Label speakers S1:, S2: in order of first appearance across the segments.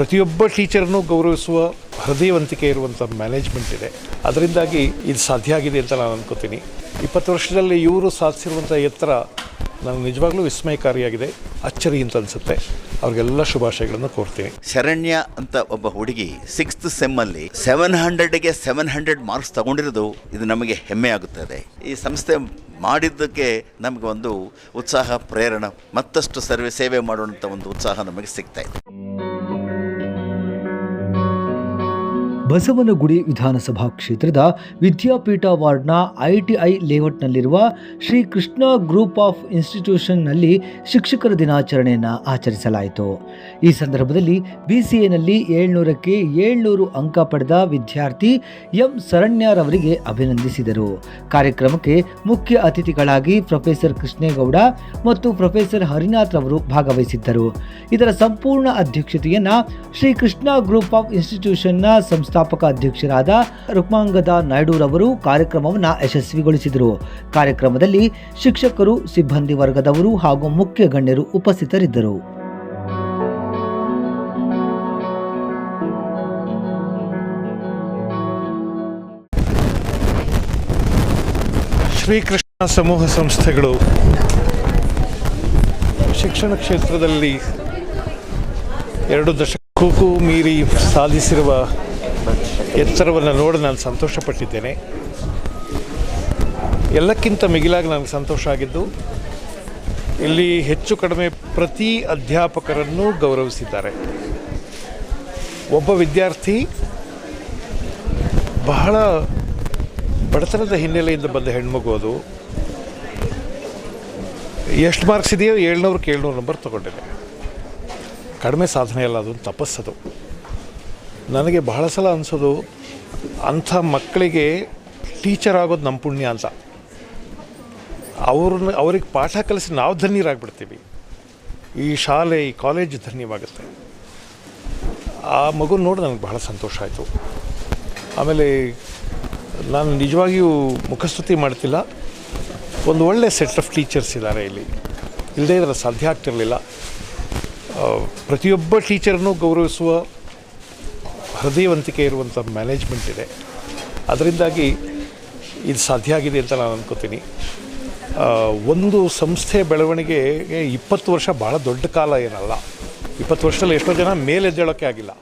S1: ಪ್ರತಿಯೊಬ್ಬ ಟೀಚರ್ನೂ ಗೌರವಿಸುವ ಹೃದಯವಂತಿಕೆ ಇರುವಂಥ ಮ್ಯಾನೇಜ್ಮೆಂಟ್ ಇದೆ. ಅದರಿಂದಾಗಿ ಇದು ಸಾಧ್ಯ ಆಗಿದೆ ಅಂತ ನಾನು ಅನ್ಕೋತೀನಿ. ಇಪ್ಪತ್ತು ವರ್ಷದಲ್ಲಿ ಇವರು ಸಾಧಿಸಿರುವಂಥ ಎತ್ತರ ನನಗೆ ನಿಜವಾಗ್ಲೂ ವಿಸ್ಮಯಕಾರಿಯಾಗಿದೆ, ಅಚ್ಚರಿ ಅಂತ ಅನಿಸುತ್ತೆ. ಅವ್ರಿಗೆಲ್ಲ ಶುಭಾಶಯಗಳನ್ನು ಕೋರ್ತೀನಿ.
S2: ಶರಣ್ಯ ಅಂತ ಒಬ್ಬ ಹುಡುಗಿ ಸಿಕ್ಸ್ತ್ ಸೆಮ್ಮಲ್ಲಿ ಸೆವೆನ್ ಹಂಡ್ರೆಡ್ಗೆ ಸೆವೆನ್ ಹಂಡ್ರೆಡ್ ಮಾರ್ಕ್ಸ್ ತಗೊಂಡಿರೋದು ಇದು ನಮಗೆ ಹೆಮ್ಮೆ ಆಗುತ್ತದೆ. ಈ ಸಂಸ್ಥೆ ಮಾಡಿದ್ದಕ್ಕೆ ನಮಗೆ ಒಂದು ಉತ್ಸಾಹ, ಪ್ರೇರಣೆ, ಮತ್ತಷ್ಟು ಸರ್ವೆ, ಸೇವೆ ಮಾಡುವಂಥ ಒಂದು ಉತ್ಸಾಹ ನಮಗೆ ಸಿಗ್ತಾ ಇದೆ.
S3: ಬಸವನಗುಡಿ ವಿಧಾನಸಭಾ ಕ್ಷೇತ್ರದ ವಿದ್ಯಾಪೀಠ ವಾರ್ಡ್ನ ಐಟಿಐ ಲೇಔಟ್ನಲ್ಲಿರುವ ಶ್ರೀ ಕೃಷ್ಣ ಗ್ರೂಪ್ ಆಫ್ ಇನ್ಸ್ಟಿಟ್ಯೂಷನ್ನಲ್ಲಿ ಶಿಕ್ಷಕರ ದಿನಾಚರಣೆಯನ್ನು ಆಚರಿಸಲಾಯಿತು. ಈ ಸಂದರ್ಭದಲ್ಲಿ ಬಿಸಿಎನಲ್ಲಿ ಏಳ್ನೂರಕ್ಕೆ ಏಳ್ನೂರು ಅಂಕ ಪಡೆದ ವಿದ್ಯಾರ್ಥಿ ಎಂ ಸರಣ್ಯರವರಿಗೆ ಅಭಿನಂದಿಸಿದರು. ಕಾರ್ಯಕ್ರಮಕ್ಕೆ ಮುಖ್ಯ ಅತಿಥಿಗಳಾಗಿ ಪ್ರೊಫೆಸರ್ ಕೃಷ್ಣೇಗೌಡ ಮತ್ತು ಪ್ರೊಫೆಸರ್ ಹರಿನಾಥ್ ರವರು ಭಾಗವಹಿಸಿದ್ದರು. ಇದರ ಸಂಪೂರ್ಣ ಅಧ್ಯಕ್ಷತೆಯನ್ನು ಶ್ರೀ ಕೃಷ್ಣ ಗ್ರೂಪ್ ಆಫ್ ಇನ್ಸ್ಟಿಟ್ಯೂಷನ್ನ ಸಂಸ್ಥಾಪಕ ಅಧ್ಯಕ್ಷರಾದ ರುಕ್ಮಾಂಗದ ನಾಯ್ಡುರವರು ಕಾರ್ಯಕ್ರಮವನ್ನು ಯಶಸ್ವಿಗೊಳಿಸಿದರು. ಕಾರ್ಯಕ್ರಮದಲ್ಲಿ ಶಿಕ್ಷಕರು, ಸಿಬ್ಬಂದಿ ವರ್ಗದವರು ಹಾಗೂ ಮುಖ್ಯ ಗಣ್ಯರು ಉಪಸ್ಥಿತರಿದ್ದರು.
S1: ಶ್ರೀಕೃಷ್ಣ ಸಮೂಹ ಸಂಸ್ಥೆಗಳು ಶಿಕ್ಷಣ ಕ್ಷೇತ್ರದಲ್ಲಿ ಎರಡು ದಶಕಕ್ಕೂ ಮೀರಿ ಸಾಧಿಸಿರುವ ಎತ್ತರವನ್ನು ನೋಡಿ ನಾನು ಸಂತೋಷಪಟ್ಟಿದ್ದೇನೆ. ಎಲ್ಲಕ್ಕಿಂತ ಮಿಗಿಲಾಗಿ ನನಗೆ ಸಂತೋಷ ಆಗಿದ್ದು, ಇಲ್ಲಿ ಹೆಚ್ಚು ಕಡಿಮೆ ಪ್ರತಿ ಅಧ್ಯಾಪಕರನ್ನು ಗೌರವಿಸಿದ್ದಾರೆ. ಒಬ್ಬ ವಿದ್ಯಾರ್ಥಿ ಬಹಳ ಬಡತನದ ಹಿನ್ನೆಲೆಯಿಂದ ಬಂದ ಹೆಣ್ಮಗು ಅದು. ಎಷ್ಟು ಮಾರ್ಕ್ಸ್ ಇದೆಯೋ ಏಳ್ನೂರಕ್ಕೆ ಏಳ್ನೂರು ನಂಬರ್ ತೊಗೊಂಡಿದೆ. ಕಡಿಮೆ ಸಾಧನೆ ಅಲ್ಲ, ಅದು ತಪಸ್ಸದು. ನನಗೆ ಬಹಳ ಸಲ ಅನಿಸೋದು, ಅಂಥ ಮಕ್ಕಳಿಗೆ ಟೀಚರ್ ಆಗೋದು ನಮ್ಮ ಪುಣ್ಯ ಅಂತ. ಅವ್ರನ್ನ, ಅವ್ರಿಗೆ ಪಾಠ ಕಲಿಸಿ ನಾವು ಧನ್ಯರಾಗ್ಬಿಡ್ತೀವಿ. ಈ ಶಾಲೆ, ಈ ಕಾಲೇಜ್ ಧನ್ಯವಾಗುತ್ತೆ. ಆ ಮಗು ನೋಡಿ ನನಗೆ ಬಹಳ ಸಂತೋಷ ಆಯಿತು. ಆಮೇಲೆ ನಾನು ನಿಜವಾಗಿಯೂ ಮುಖಸ್ತುತಿ ಮಾಡ್ತಿಲ್ಲ. ಒಂದು ಒಳ್ಳೆ ಸೆಟ್ ಆಫ್ ಟೀಚರ್ಸ್ ಇದ್ದಾರೆ ಇಲ್ಲಿ. ಇಲ್ಲದೇ ಇದ್ರೆ ಸಾಧ್ಯ ಆಗ್ತಿರಲಿಲ್ಲ. ಪ್ರತಿಯೊಬ್ಬ ಟೀಚರನ್ನು ಗೌರವಿಸುವ ಹೃದಯವಂತಿಕೆ ಇರುವಂಥ ಮ್ಯಾನೇಜ್ಮೆಂಟ್ ಇದೆ. ಅದರಿಂದಾಗಿ ಇದು ಸಾಧ್ಯ ಆಗಿದೆ ಅಂತ ನಾನು ಅನ್ಕೋತೀನಿ. ಒಂದು ಸಂಸ್ಥೆ ಬೆಳವಣಿಗೆಗೆ ಇಪ್ಪತ್ತು ವರ್ಷ ಭಾಳ ದೊಡ್ಡ ಕಾಲ ಏನಲ್ಲ. ಇಪ್ಪತ್ತು ವರ್ಷದಲ್ಲಿ ಎಷ್ಟೋ ಜನ ಮೇಲೆದ್ದೇಳೋಕ್ಕೆ ಆಗಿಲ್ಲ.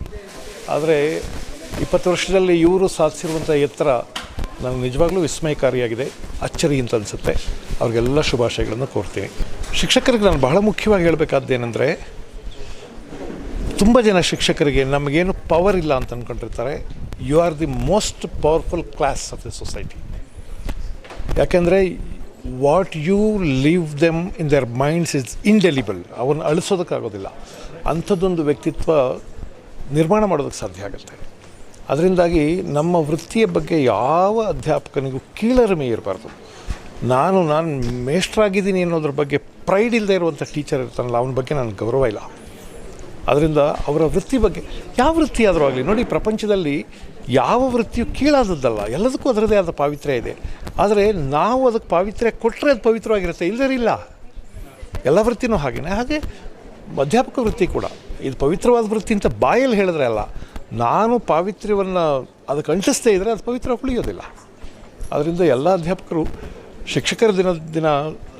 S1: ಆದರೆ ಇಪ್ಪತ್ತು ವರ್ಷದಲ್ಲಿ ಇವರು ಸಾಧಿಸಿರುವಂಥ ಎತ್ತರ ನನಗೆ ನಿಜವಾಗ್ಲೂ ವಿಸ್ಮಯಕಾರಿಯಾಗಿದೆ. ಅಚ್ಚರಿ ಅಂತ ಅನಿಸುತ್ತೆ. ಅವ್ರಿಗೆಲ್ಲ ಶುಭಾಶಯಗಳನ್ನು ಕೋರ್ತೀನಿ. ಶಿಕ್ಷಕರಿಗೆ ನಾನು ಬಹಳ ಮುಖ್ಯವಾಗಿ ಹೇಳಬೇಕಾದ್ದೇನೆಂದರೆ ತುಂಬ ಜನ ಶಿಕ್ಷಕರಿಗೆ ನಮಗೇನು ಪವರ್ ಇಲ್ಲ ಅಂತ ಅಂದ್ಕೊಂಡಿರ್ತಾರೆ you are the most powerful class of the society ಯಾಕೆಂದರೆ what you leave them in their minds is indelible ಅವನ್ನ ಅಳಿಸೋದಕ್ಕಾಗೋದಿಲ್ಲ. ಅಂಥದ್ದೊಂದು ವ್ಯಕ್ತಿತ್ವ ನಿರ್ಮಾಣ ಮಾಡೋದಕ್ಕೆ ಸಾಧ್ಯ ಆಗುತ್ತೆ. ಅದರಿಂದಾಗಿ ನಮ್ಮ ವೃತ್ತಿಯ ಬಗ್ಗೆ ಯಾವ ಅಧ್ಯಾಪಕನಿಗೂ ಕೀಳರಿಮೆ ಇರಬಾರ್ದು. ನಾನು ನಾನು ಮೇಷ್ಟ್ರಾಗಿದ್ದೀನಿ ಅನ್ನೋದ್ರ ಬಗ್ಗೆ ಪ್ರೈಡ್ ಇಲ್ಲದೆ ಇರುವಂಥ ಟೀಚರ್ ಇರ್ತಾನಲ್ಲ, ಅವನ ಬಗ್ಗೆ ನನಗೆ ಗೌರವ ಇಲ್ಲ. ಅದರಿಂದ ಅವರ ವೃತ್ತಿ ಬಗ್ಗೆ ಯಾವ ವೃತ್ತಿ ಆದರೂ ಆಗಲಿ, ನೋಡಿ ಪ್ರಪಂಚದಲ್ಲಿ ಯಾವ ವೃತ್ತಿಯು ಕೀಳಾದದ್ದಲ್ಲ. ಎಲ್ಲದಕ್ಕೂ ಅದರದೇ ಆದ ಪಾವಿತ್ರ್ಯ ಇದೆ. ಆದರೆ ನಾವು ಅದಕ್ಕೆ ಪಾವಿತ್ರ್ಯ ಕೊಟ್ಟರೆ ಅದು ಪವಿತ್ರವಾಗಿರುತ್ತೆ. ಇಲ್ಲದೇ ಇಲ್ಲ. ಎಲ್ಲ ವೃತ್ತಿನೂ ಹಾಗೆಯೇ ಹಾಗೆ ಅಧ್ಯಾಪಕ ವೃತ್ತಿ ಕೂಡ. ಇದು ಪವಿತ್ರವಾದ ವೃತ್ತಿ ಅಂತ ಬಾಯಲ್ಲಿ ಹೇಳಿದ್ರೆ ಅಲ್ಲ. ನಾನು ಪಾವಿತ್ರ್ಯವನ್ನು ಅದಕ್ಕೆ ಅಂಟಿಸ್ತೇ ಇದ್ದರೆ ಅದು ಪವಿತ್ರ ಉಳಿಯೋದಿಲ್ಲ. ಅದರಿಂದ ಎಲ್ಲ ಅಧ್ಯಾಪಕರು ಶಿಕ್ಷಕರ ದಿನದ ದಿನ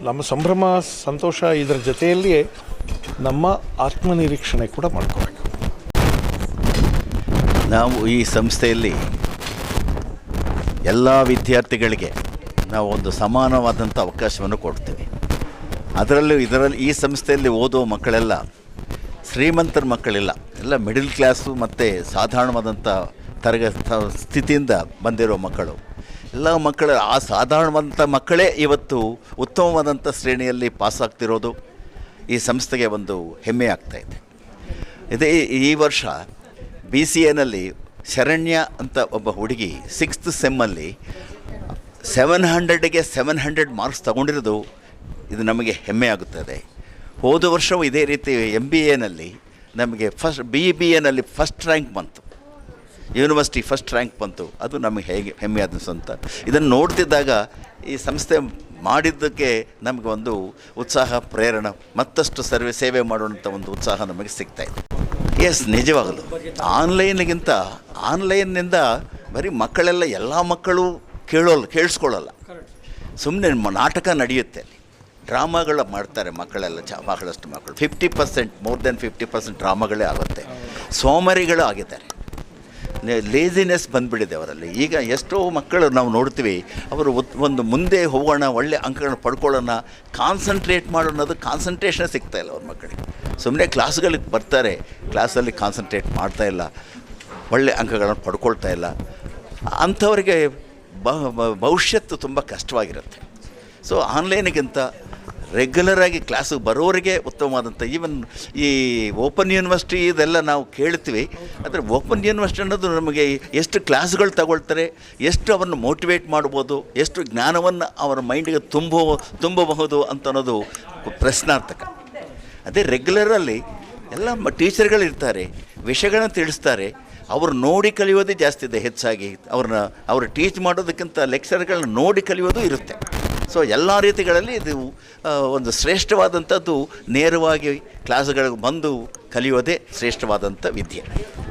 S1: ನಮ್ಮ ಸಂಭ್ರಮ, ಸಂತೋಷ ಇದರ ಜೊತೆಯಲ್ಲಿಯೇ ನಮ್ಮ ಆತ್ಮನಿರೀಕ್ಷಣೆ ಕೂಡ ಮಾಡ್ಕೋಬೇಕು.
S2: ನಾವು ಈ ಸಂಸ್ಥೆಯಲ್ಲಿ ಎಲ್ಲ ವಿದ್ಯಾರ್ಥಿಗಳಿಗೆ ನಾವು ಒಂದು ಸಮಾನವಾದಂಥ ಅವಕಾಶವನ್ನು ಕೊಡ್ತೀವಿ. ಅದರಲ್ಲೂ ಇದರಲ್ಲಿ ಈ ಸಂಸ್ಥೆಯಲ್ಲಿ ಓದುವ ಮಕ್ಕಳೆಲ್ಲ, ಶ್ರೀಮಂತರ ಮಕ್ಕಳಿಲ್ಲ, ಎಲ್ಲ ಮಿಡಿಲ್ ಕ್ಲಾಸು ಮತ್ತು ಸಾಧಾರಣವಾದಂಥ ತರಗ ಸ್ಥಿತಿಯಿಂದ ಬಂದಿರೋ ಮಕ್ಕಳು. ಎಲ್ಲ ಮಕ್ಕಳ ಆ ಸಾಧಾರಣವಾದಂಥ ಮಕ್ಕಳೇ ಇವತ್ತು ಉತ್ತಮವಾದಂಥ ಶ್ರೇಣಿಯಲ್ಲಿ ಪಾಸಾಗ್ತಿರೋದು ಈ ಸಂಸ್ಥೆಗೆ ಒಂದು ಹೆಮ್ಮೆ ಆಗ್ತಾ ಇದೆ. ಇದೇ, ಈ ವರ್ಷ ಬಿ ಸಿ ಎನಲ್ಲಿ ಶರಣ್ಯ ಅಂತ ಒಬ್ಬ ಹುಡುಗಿ ಸಿಕ್ಸ್ತ್ ಸೆಮ್ಮಲ್ಲಿ ಸೆವೆನ್ ಹಂಡ್ರೆಡ್ಗೆ ಸೆವೆನ್ ಹಂಡ್ರೆಡ್ ಮಾರ್ಕ್ಸ್ ತಗೊಂಡಿರೋದು ಇದು ನಮಗೆ ಹೆಮ್ಮೆ ಆಗುತ್ತದೆ. ಹೋದ ವರ್ಷವೂ ಇದೇ ರೀತಿ ಎಂ ಬಿ ಎನಲ್ಲಿ ನಮಗೆ ಫಸ್ಟ್ ಬಿ ಬಿ ಎನಲ್ಲಿ ಫಸ್ಟ್ ರ್ಯಾಂಕ್ ಬಂತು. ಯೂನಿವರ್ಸಿಟಿ ಫಸ್ಟ್ ರ್ಯಾಂಕ್ ಬಂತು. ಅದು ನಮಗೆ ಹೇಗೆ ಹೆಮ್ಮೆ ಅನ್ನಿಸಂತ ಇದನ್ನು ನೋಡ್ತಿದ್ದಾಗ ಈ ಸಂಸ್ಥೆ ಮಾಡಿದ್ದಕ್ಕೆ ನಮಗೆ ಒಂದು ಉತ್ಸಾಹ, ಪ್ರೇರಣೆ, ಮತ್ತಷ್ಟು ಸರ್ವೆ, ಸೇವೆ ಮಾಡುವಂಥ ಒಂದು ಉತ್ಸಾಹ ನಮಗೆ ಸಿಗ್ತಾ ಇದೆ. ಎಸ್ ನಿಜವಾಗಲು. ಆನ್ಲೈನ್ಗಿಂತ, ಆನ್ಲೈನ್ನಿಂದ ಬರೀ ಮಕ್ಕಳೆಲ್ಲ, ಎಲ್ಲ ಮಕ್ಕಳು ಕೇಳೋಲ್ಲ, ಕೇಳಿಸ್ಕೊಳ್ಳಲ್ಲ. ಸುಮ್ಮನೆ ನಾಟಕ ನಡೆಯುತ್ತೆ ಅಲ್ಲಿ. ಡ್ರಾಮಾಗಳ ಮಾಡ್ತಾರೆ ಮಕ್ಕಳೆಲ್ಲ, ಚ, ಬಹಳಷ್ಟು ಮಕ್ಕಳು. Fifty percent more than fifty percent ಡ್ರಾಮಾಗಳೇ ಆಗುತ್ತೆ. ಸೋಮರಿಗಳು ಆಗಿದ್ದಾರೆ. ಲೇಸಿನೆಸ್ ಬಂದ್ಬಿಟ್ಟಿದೆ ಅವರಲ್ಲಿ. ಈಗ ಎಷ್ಟೋ ಮಕ್ಕಳು ನಾವು ನೋಡ್ತೀವಿ, ಅವರು ಒಂದು ಮುಂದೆ ಹೋಗೋಣ, ಒಳ್ಳೆ ಅಂಕಗಳನ್ನ ಪಡ್ಕೊಳ್ಳೋಣ ಕಾನ್ಸಂಟ್ರೇಟ್ ಮಾಡೋಣದು ಕಾನ್ಸಂಟ್ರೇಷನ್ ಸಿಗ್ತಾ ಇಲ್ಲ ಅವ್ರ ಮಕ್ಕಳಿಗೆ. ಸುಮ್ಮನೆ ಕ್ಲಾಸ್ಗಳಿಗೆ ಬರ್ತಾರೆ ಕ್ಲಾಸಲ್ಲಿ ಕಾನ್ಸಂಟ್ರೇಟ್ ಮಾಡ್ತಾ ಇಲ್ಲ, ಒಳ್ಳೆ ಅಂಕಗಳನ್ನು ಪಡ್ಕೊಳ್ತಾ ಇಲ್ಲ. ಅಂಥವರಿಗೆ ಭವಿಷ್ಯತ್ತು ತುಂಬ ಕಷ್ಟವಾಗಿರುತ್ತೆ. ಸೊ ಆನ್ಲೈನಿಗಿಂತ ರೆಗ್ಯುಲರಾಗಿ ಕ್ಲಾಸಿಗೆ ಬರೋರಿಗೆ ಉತ್ತಮವಾದಂಥ ಈವನ್ ಈ ಓಪನ್ ಯೂನಿವರ್ಸಿಟಿ ಇದೆಲ್ಲ ನಾವು ಕೇಳ್ತೀವಿ. ಆದರೆ ಓಪನ್ ಯೂನಿವರ್ಸಿಟಿ ಅನ್ನೋದು ನಮಗೆ ಎಷ್ಟು ಕ್ಲಾಸ್ಗಳು ತಗೊಳ್ತಾರೆ, ಎಷ್ಟು ಅವರನ್ನು ಮೋಟಿವೇಟ್ ಮಾಡ್ಬೋದು, ಎಷ್ಟು ಜ್ಞಾನವನ್ನು ಅವರ ಮೈಂಡಿಗೆ ತುಂಬೋ, ತುಂಬಬಹುದು ಅಂತ ಅನ್ನೋದು ಪ್ರಶ್ನಾರ್ಥಕ. ಅದೇ ರೆಗ್ಯುಲರಲ್ಲಿ ಎಲ್ಲ ಮ ಟೀಚರ್ಗಳಿರ್ತಾರೆ ವಿಷಯಗಳನ್ನ ತಿಳಿಸ್ತಾರೆ, ಅವರು ನೋಡಿ ಕಲಿಯೋದೇ ಜಾಸ್ತಿ ಇದೆ ಹೆಚ್ಚಾಗಿ. ಅವ್ರನ್ನ, ಅವರು ಟೀಚ್ ಮಾಡೋದಕ್ಕಿಂತ ಲೆಕ್ಚರ್ಗಳನ್ನ ನೋಡಿ ಕಲಿಯೋದು ಇರುತ್ತೆ. ಸೊ ಎಲ್ಲ ರೀತಿಗಳಲ್ಲಿ ಇದು ಒಂದು ಶ್ರೇಷ್ಠವಾದಂಥದ್ದು ನೇರವಾಗಿ ಕ್ಲಾಸ್ಗಳಿಗೆ ಬಂದು ಕಲಿಯೋದೇ ಶ್ರೇಷ್ಠವಾದಂಥ ವಿದ್ಯೆ.